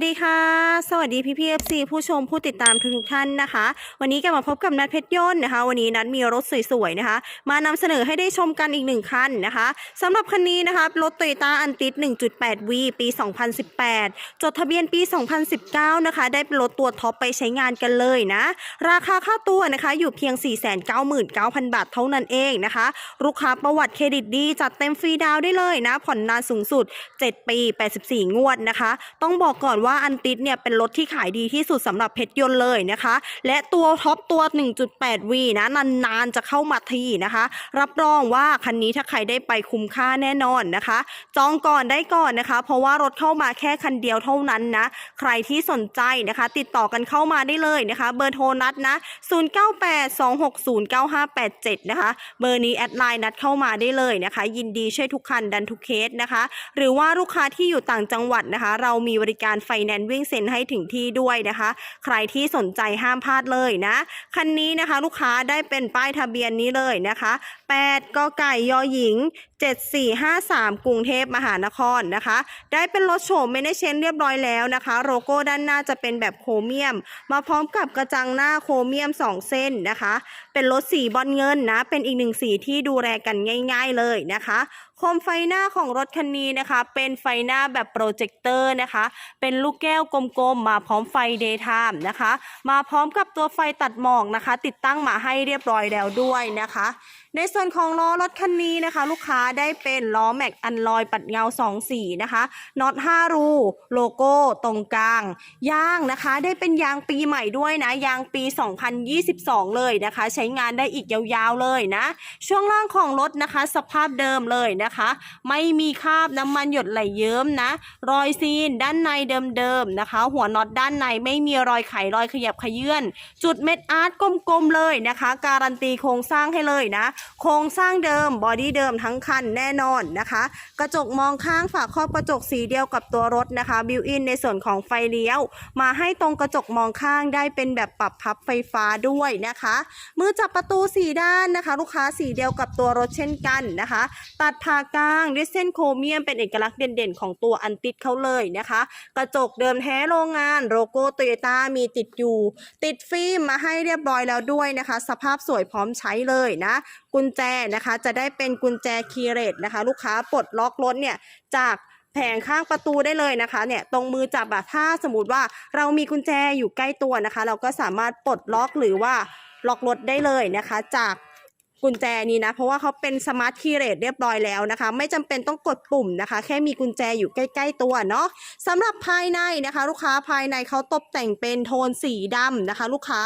วัสดีค่ะ สวัสดีพี่พีเอฟซีผู้ชมผู้ติดตามทุกทท่านนะคะ วันนี้กลับมาพบกับนัดเพชรยนต์นะคะ วันนี้นัดมีรถสวยๆนะคะ มานำเสนอให้ได้ชมกันอีกหนึ่งคันนะคะสำหรับคันนี้นะคะรถโตโยต้าอันติด 1.8V ปี 2018 จดทะเบียนปี 2019 นะคะ ได้เป็นรถตัวท็อปไปใช้งานกันเลยนะ ราคาค่าตัวนะคะอยู่เพียง 499,000 บาทเท่านั้นเองนะคะ ลูกค้าประวัติเครดิตดีจัดเต็มฟรีดาวได้เลยนะ ผ่อนนานสูงสุด 7 ปี 84 งวดนะคะ ต้องบอกก่อนว่าว่าอันติดเนี่ยเป็นรถที่ขายดีที่สุดสำหรับเพชรยนต์เลยนะคะ และตัวท็อปตัว 1.8V นะนานๆจะเข้ามาทีนะคะ รับรองว่าคันนี้ถ้าใครได้ไปคุ้มค่าแน่นอนนะคะ จองก่อนได้ก่อนนะคะ เพราะว่ารถเข้ามาแค่คันเดียวเท่านั้นนะ ใครที่สนใจนะคะ ติดต่อกันเข้ามาได้เลยนะคะ เบอร์โทรนัดนะ 0982609587 นะคะ เบอร์นี้แอดไลน์นัดเข้ามาได้เลยนะคะ ยินดีช่วยทุกคันดันทุกเคสนะคะ หรือว่าลูกค้าที่อยู่ต่างจังหวัดนะคะ เรามีบริการไฟแนนซ์วิ่งเซ็นให้ถึงที่ด้วยนะคะ ใครที่สนใจห้ามพลาดเลยนะ คันนี้นะคะลูกค้าได้เป็นป้ายทะเบียนนี้เลยนะคะ8กไก่ยอหญิง 7453 กรุงเทพมหานครนะคะ ได้เป็นรถโฉมไม่ได้เชนเรียบร้อยแล้วนะคะ โลโก้ด้านหน้าจะเป็นแบบโครเมียม มาพร้อมกับกระจังหน้าโครเมียม 2 เส้นนะคะ เป็นรถสีบอลเงินนะ เป็นอีกหนึ่งสีที่ดูแลกันง่าย ๆเลยนะคะ โคมไฟหน้าของรถคันนี้นะคะ เป็นไฟหน้าแบบโปรเจคเตอร์นะคะ เป็นลูกแก้วกลมๆ มาพร้อมไฟเดย์ไทม์นะคะ มาพร้อมกับตัวไฟตัดหมอกนะคะ ติดตั้งมาให้เรียบร้อยแล้วด้วยนะคะในส่วนของล้อรถคันนี้นะคะ ลูกค้าได้เป็นล้อแม็กอันลอยปัดเงา2สีนะคะน็อต5รูโลโก้ตรงกลาง ยางนะคะ ได้เป็นยางปีใหม่ด้วยนะ ยางปี 2022 เลยนะคะ ใช้งานได้อีกยาวๆเลยนะ ช่วงล่างของรถนะคะ สภาพเดิมเลยนะคะ ไม่มีคราบน้ำมันหยดไหลเยิ้มนะ รอยซีนด้านในเดิมๆนะคะ หัวน็อตด้านในไม่มีรอยไขรอยขยับขยื่นจุดเม็ดอาร์ตกลมๆเลยนะคะ การันตีโครงสร้างให้เลยนะโครงสร้างเดิมบอดี้เดิมทั้งคันแน่นอนนะคะ กระจกมองข้างฝาครอบกระจกสีเดียวกับตัวรถนะคะบิวอินในส่วนของไฟเลี้ยว มาให้ตรงกระจกมองข้างได้เป็นแบบปรับพับไฟฟ้าด้วยนะคะ มือจับประตูสีด้านนะคะ ลูกค้าสีเดียวกับตัวรถเช่นกันนะคะ ตัดผ่ากลางด้วยเส้นโครเมียมเป็นเอกลักษณ์เด่นๆ ของตัวอันติดเขาเลยนะคะ กระจกเดิมแท้โรงงานโลโก้โตโยต้ามีติดอยู่ ติดฟิล์มมาให้เรียบร้อยแล้วด้วยนะคะ สภาพสวยพร้อมใช้เลยนะกุญแจนะคะจะได้เป็นกุญแจคีย์เรตนะคะ ลูกค้าปลดล็อกรถเนี่ยจากแผงข้างประตูได้เลยนะคะเนี่ยตรงมือจับอะถ้าสมมติว่าเรามีกุญแจอยู่ใกล้ตัวนะคะ เราก็สามารถปลดล็อกหรือว่าล็อกรถได้เลยนะคะ จาก กุญแจนี้นะ เพราะว่าเขาเป็นสมาร์ทคีย์เรตเรียบร้อยแล้วนะคะ ไม่จำเป็นต้องกดปุ่มนะคะ แค่มีกุญแจอยู่ใกล้ ๆ ตัวเนาะสำหรับภายในนะคะ ลูกค้าภายในเขาตกแต่งเป็นโทนสีดำนะคะ ลูกค้า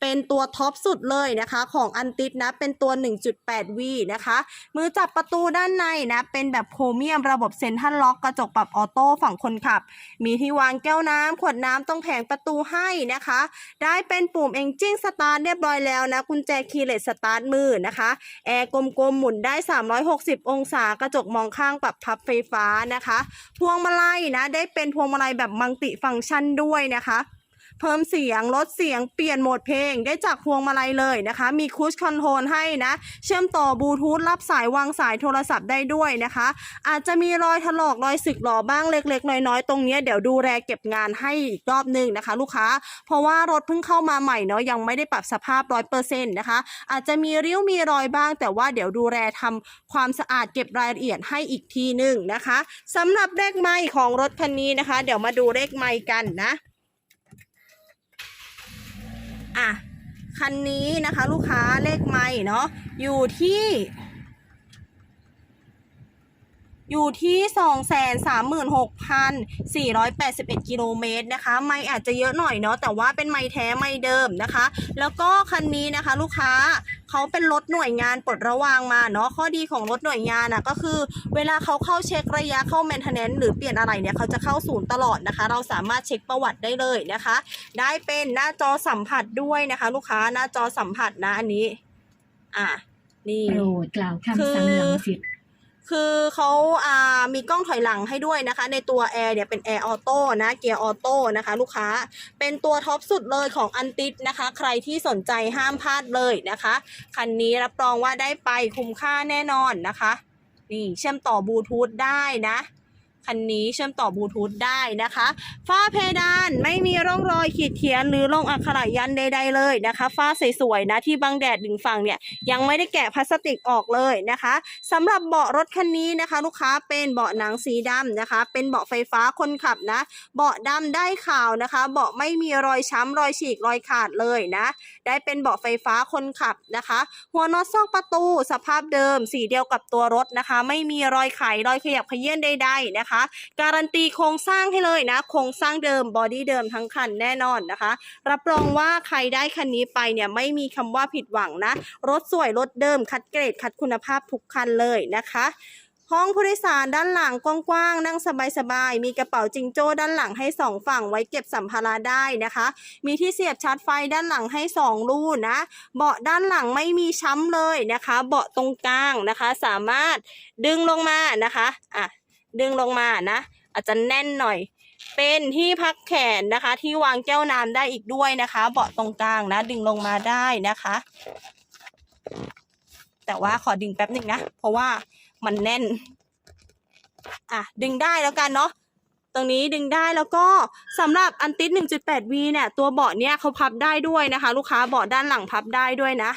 เป็นตัวท็อปสุดเลยนะคะ ของอันติดนะ เป็นตัว 1.8V นะคะ มือจับประตูด้านในนะ เป็นแบบโครเมียมระบบเซ็นทรัลล็อกกระจกปรับออโต้ฝั่งคนขับ มีที่วางแก้วน้ำขวดน้ำตรงแผงประตูให้นะคะ ได้เป็นปุ่มเอนจิ้งสตาร์ทเรียบร้อยแล้วนะกุญแจคีย์เลสสตาร์ทมือนะคะแอร์กลมๆหมุนได้ 360 องศากระจกมองข้างปรับพับไฟฟ้านะคะ พวงมาลัยนะได้เป็นพวงมาลัยแบบมัลติฟังก์ชันด้วยนะคะ เพิ่มเสียงลดเสียงเปลี่ยนโหมดเพลงได้จากพวงมาลัยเลยนะคะ มีคูชคอนโทรลให้นะ เชื่อมต่อบลูทูธรับสายวางสายโทรศัพท์ได้ด้วยนะคะ อาจจะมีรอยถลอกรอยสึกหรอบ้างเล็ก ๆ น้อยๆ ตรงนี้เดี๋ยวดูแลเก็บงานให้อีกรอบหนึงนะคะ ลูกค้า เพราะว่ารถเพิ่งเข้ามาใหม่เนาะยังไม่ได้ปรับสภาพร้อยเปอร์เซ็นต์นะคะ อาจจะมีริ้วมีรอยบ้าง แต่ว่าเดี๋ยวดูแลทำความสะอาดเก็บรายละเอียดให้อีกทีหนึ่งนะคะสำหรับเลขไมค์ของรถคันนี้นะคะ เดี๋ยวมาดูเลขไมค์กันนะ อะคันนี้นะคะลูกค้าเลขไม่เนาะอยู่ที่ อยู่ที่ 236,481 กิโลเมตรนะคะ ไม่อาจจะเยอะหน่อยเนาะแต่ว่าเป็นไม้แท้ไม่เดิมนะคะ แล้วก็คันนี้นะคะลูกค้าเขาเป็นรถหน่วยงานปลดระวางมาเนาะข้อดีของรถหน่วยงานนะก็คือ เวลาเขาเข้าเช็คระยะเข้าแมนเทนเนนหรือเปลี่ยนอะไรเนี่ยเขาจะเข้าศูนย์ตลอดนะคะ เราสามารถเช็คประวัติได้เลยนะคะ ได้เป็นหน้าจอสัมผัสด้วยนะคะ ลูกค้าหน้าจอสัมผัสนะอันนี้ อะนี่โปรดกล่าวคำสั่งหลังสิทธิ์ คือเขาอ่ามีกล้องถอยหลังให้ด้วยนะคะ ในตัวแอร์เนี่ยเป็นแอร์ออโต้นะเกียร์ออโต้นะคะ ลูกค้าเป็นตัวท็อปสุดเลยของอันติดนะคะ ใครที่สนใจห้ามพลาดเลยนะคะคันนี้รับรองว่าได้ไปคุ้มค่าแน่นอนนะคะ นี่เชื่อมต่อบลูทูธได้นะ คันนี้เชื่อมต่อบลูทูธได้นะคะ ฝ้าเพดานไม่มีร่องรอยขีดเขียนหรือลงอักขระยันใด ๆ เลยนะคะ ฝ้าสวยๆนะที่บังแดดดึงฝั่งเนี่ยยังไม่ได้แกะพลาสติกออกเลยนะคะสำหรับเบาะรถคันนี้นะคะ ลูกค้าเป็นเบาะหนังสีดำนะคะ เป็นเบาะไฟฟ้าคนขับนะ เบาะดำได้ข่าวนะคะ เบาะไม่มีรอยช้ำรอยฉีกรอยขาดเลยนะ ได้เป็นเบาะไฟฟ้าคนขับนะคะ หัวน็อตซอกประตูสภาพเดิม สีเดียวกับตัวรถนะคะ ไม่มีรอยไขรอยขยับเขยื่อนใด ๆ นะคะการันตีโครงสร้างให้เลยนะ โครงสร้างเดิมบอดี้เดิมทั้งคันแน่นอนนะคะ รับรองว่าใครได้คันนี้ไปเนี่ยไม่มีคำว่าผิดหวังนะ รถสวยรถเดิมคัดเกรดคัดคุณภาพทุกคันเลยนะคะห้องผู้โดยสารด้านหลังกว้างๆ นั่งสบายๆ มีกระเป๋าจิงโจ้ด้านหลังให้สองฝั่งไว้เก็บสัมภาระได้นะคะ มีที่เสียบชาร์จไฟด้านหลังให้สองรูนะ เบาะด้านหลังไม่มีช้ำเลยนะคะ เบาะตรงกลางนะคะ สามารถดึงลงมานะคะ อะ ดึงลงมานะ อาจจะแน่นหน่อย เป็นที่พักแขนนะคะ ที่วางแก้วน้ำได้อีกด้วยนะคะ เบาะตรงกลางนะ ดึงลงมาได้นะคะ แต่ว่าขอดึงแป๊บหนึ่งนะ เพราะว่ามันแน่น อะ ดึงได้แล้วกันเนาะตรงนี้ดึงได้แล้วก็สำหรับอันติส 1.8V เนี่ยตัวเบาะเนี่ยเขาพับได้ด้วยนะคะ ลูกค้าเบาะด้านหลังพับได้ด้วยนะ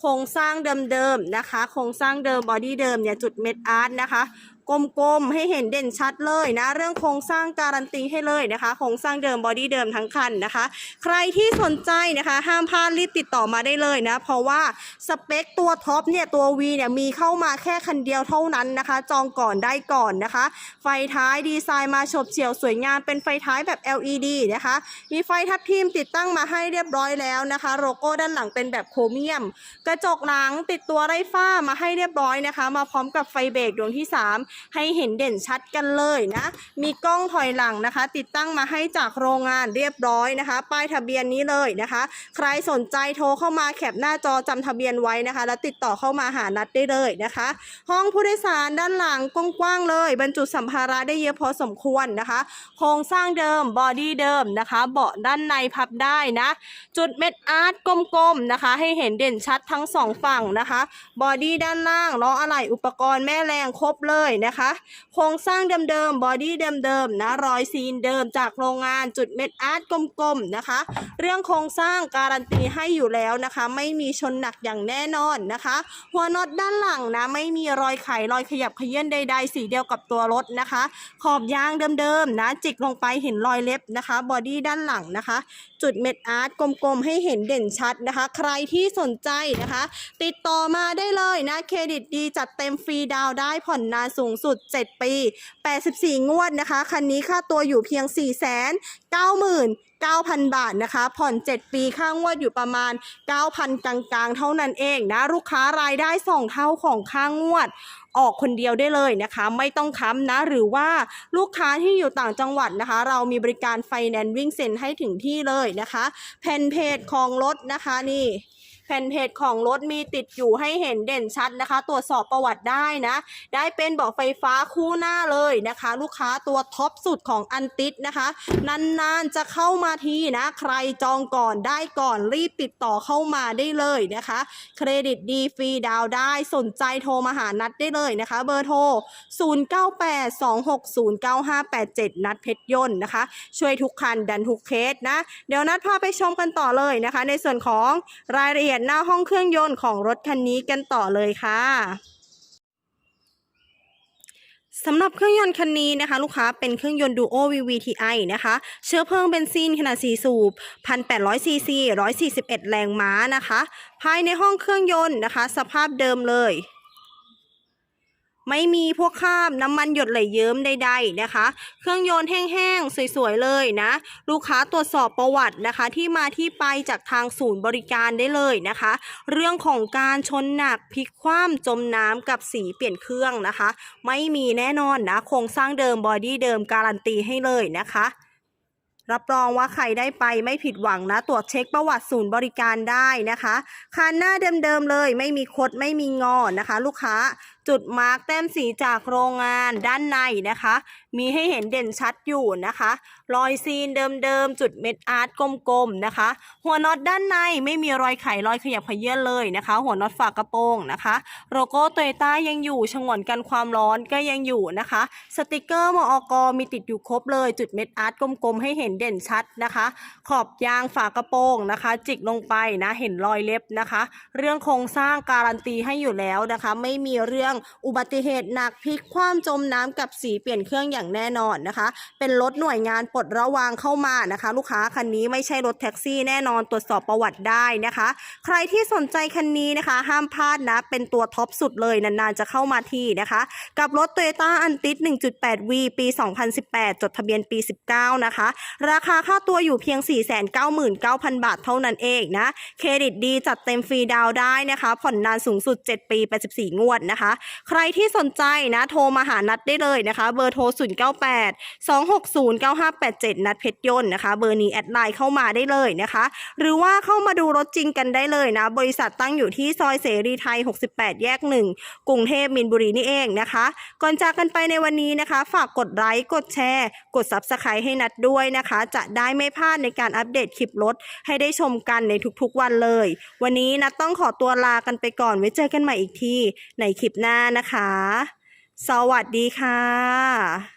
โครงสร้างเดิมๆนะคะ โครงสร้างเดิมบอดี้เดิมเนี่ยจุดเม็ดอาร์ตนะคะ กลมๆให้เห็นเด่นชัดเลยนะ เรื่องโครงสร้างการันตีให้เลยนะคะโครงสร้างเดิมบอดี้เดิมทั้งคันนะคะ ใครที่สนใจนะคะห้ามพลาดรีบติดต่อมาได้เลยนะ เพราะว่าสเปคตัวท็อปเนี่ยตัว V เนี่ยมีเข้ามาแค่คันเดียวเท่านั้นนะคะ จองก่อนได้ก่อนนะคะ ไฟท้ายดีไซน์มาฉบเฉี่ยวสวยงามเป็นไฟท้ายแบบ LED นะคะ มีไฟทับทิมติดตั้งมาให้เรียบร้อยแล้วนะคะ โลโก้ด้านหลังเป็นแบบโครเมียม กระจกหลังติดตัวไร้ฝ้ามาให้เรียบร้อยนะคะ มาพร้อมกับไฟเบรกดวงที่ 3ให้เห็นเด่นชัดกันเลยนะ มีกล้องถอยหลังนะคะ ติดตั้งมาให้จากโรงงานเรียบร้อยนะคะ ป้ายทะเบียนนี้เลยนะคะ ใครสนใจโทรเข้ามาแคปหน้าจอจำทะเบียนไว้นะคะ แล้วติดต่อเข้ามาหานัดได้เลยนะคะ ห้องผู้โดยสารด้านหลังกว้างๆเลย บรรจุสัมภาระได้เยอะพอสมควรนะคะ โครงสร้างเดิมบอดี้เดิมนะคะ เบาะด้านในพับได้นะ จุดเม็ดอาร์ตกลมๆนะคะ ให้เห็นเด่นชัดทั้งสองฝั่งนะคะ บอดี้ด้านล่างล้ออะไหล่อุปกรณ์แม่แรงครบเลยนะคะ โครงสร้างเดิมๆบอดี้เดิมๆนะรอยซีนเดิมจากโรงงานจุดเม็ดอาร์ตกลมๆนะคะ เรื่องโครงสร้างการันตีให้อยู่แล้วนะคะ ไม่มีชนหนักอย่างแน่นอนนะคะ หัวน็อตด้านหลังนะไม่มีรอยไขรอยขยับเขยื่อนใด ๆ สีเดียวกับตัวรถนะคะ ขอบยางเดิมๆนะจิกลงไปเห็นรอยเล็บนะคะบอดี้ด้านหลังนะคะ จุดเม็ดอาร์ตกลมๆให้เห็นเด่นชัดนะคะ ใครที่สนใจนะคะ ติดต่อมาได้เลยนะเครดิตดีจัดเต็มฟรีดาวได้ผ่อนนานสูงสุด 7 ปี 84 งวดนะคะ คันนี้ค่าตัวอยู่เพียง 4 9 9 0 0 0 บาทนะคะ ผ่อน 7 ปีค่างวดอยู่ประมาณ 9,000 กลางๆ เท่านั้นเองนะ ลูกค้ารายได้ 2 เท่าของค่างวด ออกคนเดียวได้เลยนะคะ ไม่ต้องค้ำนะ หรือว่าลูกค้าที่อยู่ต่างจังหวัดนะคะ เรามีบริการไฟแนนซ์วิ่งเซ็นให้ถึงที่เลยนะคะแผ่นเพจของรถนะคะนี่ แผ่นเพจของรถมีติดอยู่ให้เห็นเด่นชัดนะคะ ตรวจสอบประวัติได้นะ ได้เป็นเบาะไฟฟ้าคู่หน้าเลยนะคะ ลูกค้าตัวท็อปสุดของอันติดนะคะ นานๆจะเข้ามาทีนะ ใครจองก่อนได้ก่อนรีบติดต่อเข้ามาได้เลยนะคะ เครดิตดีฟรีดาวได้สนใจโทรมาหานัดได้เลยนะคะ เบอร์โทร 0982609587 นัดเพชรยนต์นะคะ ช่วยทุกคันดันทุกเคสนะ เดี๋ยวนัดพาไปชมกันต่อเลยนะคะ ในส่วนของรายละเอียดหน้าห้องเครื่องยนต์ของรถคันนี้กันต่อเลยค่ะสำหรับเครื่องยนต์คันนี้นะคะ ลูกค้าเป็นเครื่องยนต์ Duo VVTi นะคะ เชื้อเพลิงเบนซินขนาด 4 สูบ 1,800 ซีซี 141 แรงม้านะคะ ภายในห้องเครื่องยนต์นะคะ สภาพเดิมเลย ไม่มีพวกคราบน้ำมันหยดไหลเยิ้มใดๆนะคะ เครื่องยนต์แห้งๆ สวยๆ เลยนะ ลูกค้าตรวจสอบประวัตินะคะ ที่มาที่ไปจากทางศูนย์บริการได้เลยนะคะ เรื่องของการชนหนักพลิกคว่ำจมน้ำกับสีเปลี่ยนเครื่องนะคะ ไม่มีแน่นอนนะโครงสร้างเดิมบอดี้เดิมการันตีให้เลยนะคะรับรองว่าใครได้ไปไม่ผิดหวังนะ ตรวจเช็คประวัติศูนย์บริการได้นะคะคันหน้าเดิมๆเลย ไม่มีคดไม่มีงอนะคะ ลูกค้า จุดมาร์กแต้มสีจากโรงงานด้านในนะคะ มีให้เห็นเด่นชัดอยู่นะคะ รอยซีนเดิมๆ จุดเม็ดอาร์ตกลมๆนะคะ หัวน็อตด้านในไม่มีรอยไขรอยขยับเขยื่นเลยนะคะ หัวน็อตฝากระโปรงนะคะ โลโก้โตโยต้ายังอยู่ฉงวนกันความร้อนก็ยังอยู่นะคะ สติกเกอร์มอกมีติดอยู่ครบเลย จุดเม็ดอาร์ตกลมๆ ให้เห็นเด่นชัดนะคะ ขอบยางฝากระโปรงนะคะ จิกลงไปนะเห็นรอยเล็บนะคะ เรื่องโครงสร้างการันตีให้อยู่แล้วนะคะ ไม่มีเรื่องอุบัติเหตุหนักพลิกคว่ำจมน้ำกับสีเปลี่ยนเครื่องอย่างแน่นอนนะคะ เป็นรถหน่วยงานปลดระวางเข้ามานะคะ ลูกค้าคันนี้ไม่ใช่รถแท็กซี่แน่นอนตรวจสอบประวัติได้นะคะ ใครที่สนใจคันนี้นะคะ ห้ามพลาดนะ เป็นตัวท็อปสุดเลยนานๆจะเข้ามาที่นะคะ กับรถ Toyota a n t i s 1.8V ปี 2018 จดทะเบียนปี 19 นะคะ ราคาค่าตัวอยู่เพียง 499,000 บาทเท่านั้นเองนะ เครดิตดีจัดเต็มฟรีดาวได้นะคะ ผ่อนนานสูงสุด 7 ปี 84 งวดนะคะใครที่สนใจนะโทรมาหานัดได้เลยนะคะ เบอร์โทร 098 260 9587 นัดเพชรยนต์นะคะ เบอร์นี้แอดไลน์เข้ามาได้เลยนะคะ หรือว่าเข้ามาดูรถจริงกันได้เลยนะ บริษัทตั้งอยู่ที่ซอยเสรีไทย 68 แยก 1 กรุงเทพมินบุรีนี่เองนะคะ ก่อนจากกันไปในวันนี้นะคะ ฝากกดไลค์กดแชร์ กด Subscribe ให้นัดด้วยนะคะ จะได้ไม่พลาดในการอัปเดตคลิปรถให้ได้ชมกันในทุกๆวันเลย วันนี้นัดต้องขอตัวลากันไปก่อนไว้เจอกันใหม่อีกทีในคลิปหน้าหน้านะคะ สวัสดีค่ะ